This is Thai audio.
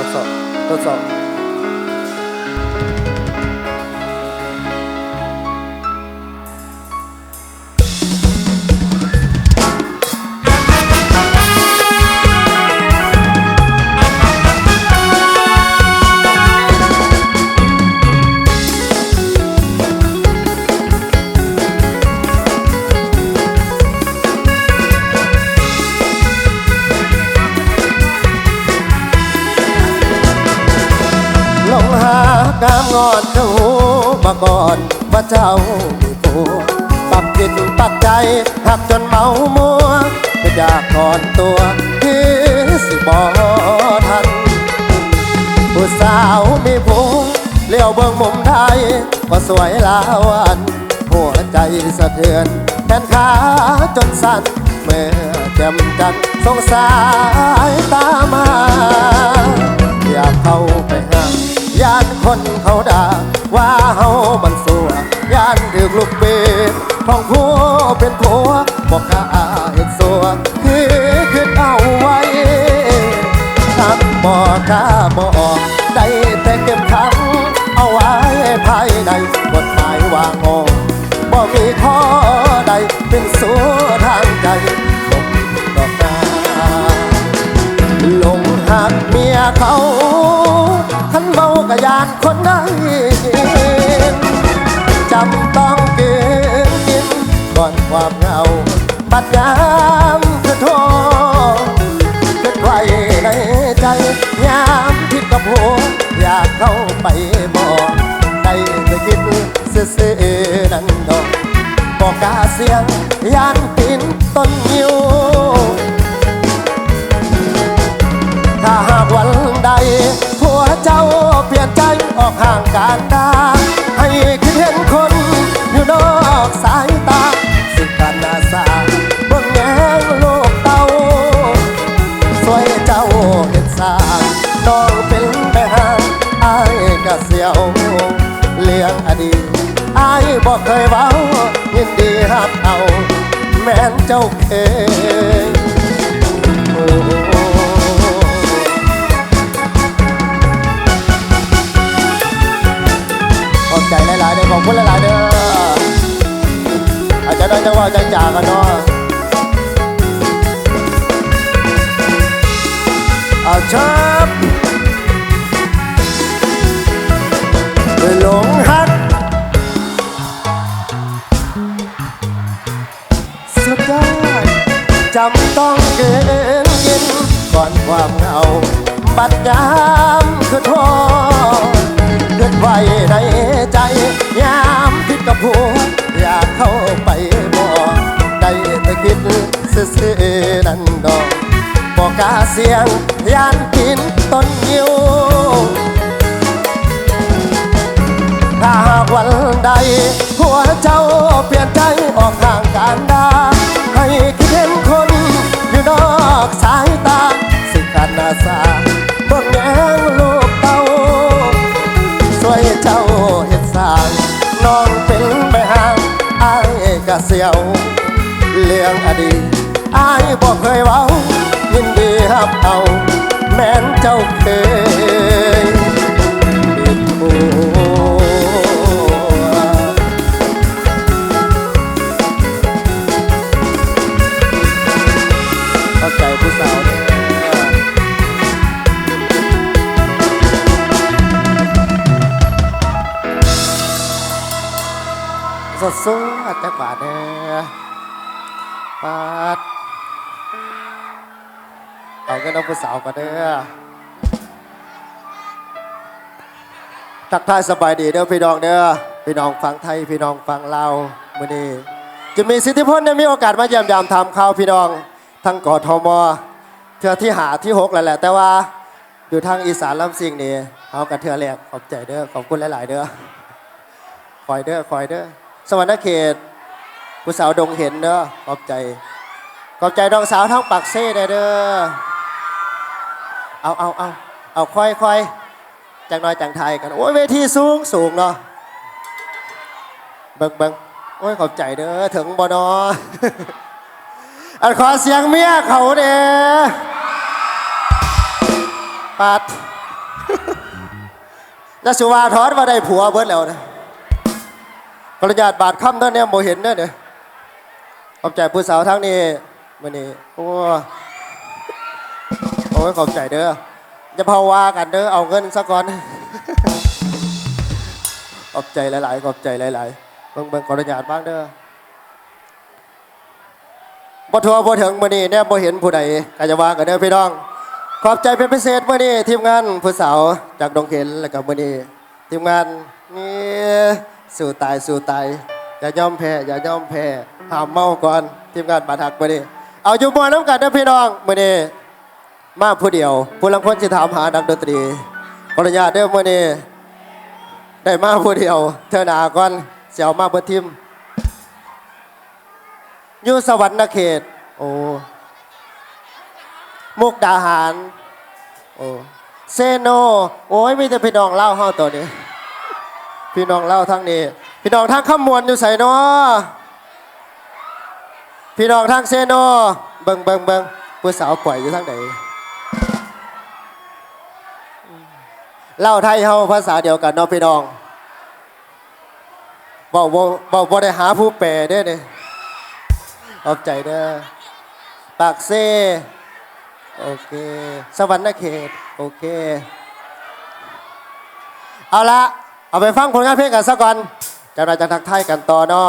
ทดส หากามงอนเจ้าหูมาก่อนว่าเจ้ามีผัวปรับจิตปรับใจหักจนเมามัวจะอยากถอนตัวที่สิบอทันผู้สาวมีผู้เลี้ยวเบิ่งมุมไทยว่าสวยลาวันหัวใจสะเทือนแขนขาจนสั่นเมื่อแจ่มจันสงสายตามา อยากเข้าไป ย่านคนเขาด่าว่าเฮามันสัวย่านถึกลูกเบีท้องผัวเป็นผัวบอกกาเห็นสัวคือคิดเอาไว้ทำบ่กล้าบอกได้แต่เก็บขังเอาไว้ภายในกฎหมายวางออกบ่มีข้อใดเป็นสัวทางใจลงดอกนาลงหักเมียเขา เหงาบัดยามคือโทษเก็บไว้ในใจ ยามผิดกับหัวอยากเข้าไปบอกได้แต่คิดเสียๆนั่นดอกบอกกาเสียงยานปินต้นยิวถ้าหากวันใดผัวเจ้าเปลี่ยนใจออกห่างการดาให้คิดเห็นคนอยู่นอกสาย กะเสียวเลี้ยงอดีตอายบอกเคยเว้ายินดีหับเอา แม่นเจ้าเคยโอ้ขอบใจหลายๆเด้อขอบคุณหลายๆเด้ออาจจะได้จังหวะใจจากกันเนาะเอาชอ หลงฮักสุดยอดจำต้องเกินกินก่อนความเหงาบัดยามคือทษเกิดไว้ในใจ ยามคิดกับผัวอยากเข้าไปบอกได้แต่คิดเสียๆนั่นดอกบอกกาเสียงยานกินต้นยิวากวันใด หัวเจ้าเปลี่ยนใจออกห่างการดา ให้คิดเห็นคนอยู่นอกสายตา สิขาดนาสาเบิ่งแยงลูกเต้าสวยเจ้าเห็ดสางน้องเป็นแม่ห้างอายกะเสียว เรื่องอดีตอายบอกเคยเว้ายินดีฮับเอา แม้นเจ้าเคย สดสดจักบาทเนี่ยปาดเอาเงินเอาผู้สาวกันเด้อทักทายสบายดีเด้อพี่น้องเด้อพี่น้องฟังไทยพี่น้องฟังลาวมื้อนี้จะมีสิทธิพลได้มีโอกาสมาเยี่ยมยามถามข่าวพี่น้องทั้งกทมเทือที่หาที่หกแล้วแหละ แต่ว่าอยู่ทางอีสานลำสิงนี่เอากันเทือแรกขอบใจเด้อขอบคุณหลาย ๆ เด้อคอยเด้อคอยเด้อ สวรรณเขต ผู้สาวดงเห็นเด้อขอบใจ ขอบใจน้องสาวทั้งปากเซ่เด้อเด้อ เอาเอาเอาเอาค่อยค่อยจังน้อยจังไทยกัน โอ้ยเวทีสูงสูงเนาะ เบิ่งเบิ่งโอ้ยขอบใจเด้อถึงบ่นออันขอเสียงเมียเขาเด้ปัดจะสุวาทอนว่าได้ผัวเบิดแล้วนะ ขออนุญาตบาดค่ำเด้อเนี่ยโมเห็นเด้อเนี่ยขอบใจผู้สาวทั้งนี้มื่อนี้โอ้โอ้ยขอบใจเด้อจะภาวากันเด้อเอาเงินซะก่อนขอบใจหลาย ๆ ขอบใจหลายๆเบิ่งเบิ่งขออนุญาตบ้างเด้อบ่ทัวบ่ถึงมื้อนี้เนี่ยบ่เห็นผู้ใดก็จะว่ากันเด้อพี่น้องขอบใจเป็นพิเศษมื้อนี้ทีมงานผู้สาวจากดงเข็นแล้วก็มื้อนี้ทีมงานนี่ สู้ตายสู้ตายอย่ายอมแพ้อย่ายอมแพ้ห้ามเมาก่อนทีมงานบาดหักมื้อนี้เอาอยู่บ่น้ำกันเด้อพี่น้องมื้อนี้มาผู้เดียวผู้ลังคนสิถามหานักดนตรีขออนุญาเด้อมื้อนี้ได้มาผู้เดียว เธอหนาก่อนเสียวมาเบิดทิมอยู่สวรรค์เขต โอ้มุกดาหาร โอ้เซโน โอ้ยมีแต่พี่น้องเล่าเฮาตัวนี้ พี่น้องเล่าทั้งนี้ พี่น้องทางขมวนอยู่ใส่นอพี่น้องทางเซโนเบิงเบิงเบิงผู้สาวปล่อยอยู่ทางไหนเล่าไทยเฮาภาษาเดียวกันเนาะพี่น้องบอกบ่บอกบ่ได้หาผู้แปลเด้อเนี่ยขอบใจเด้อปากเซโอเคสวรรค์เขตโอเค เอาละ เอาไปฟังผลงานเพลงกันสักก่อนจะเราจะทักทายกันต่อเนาะ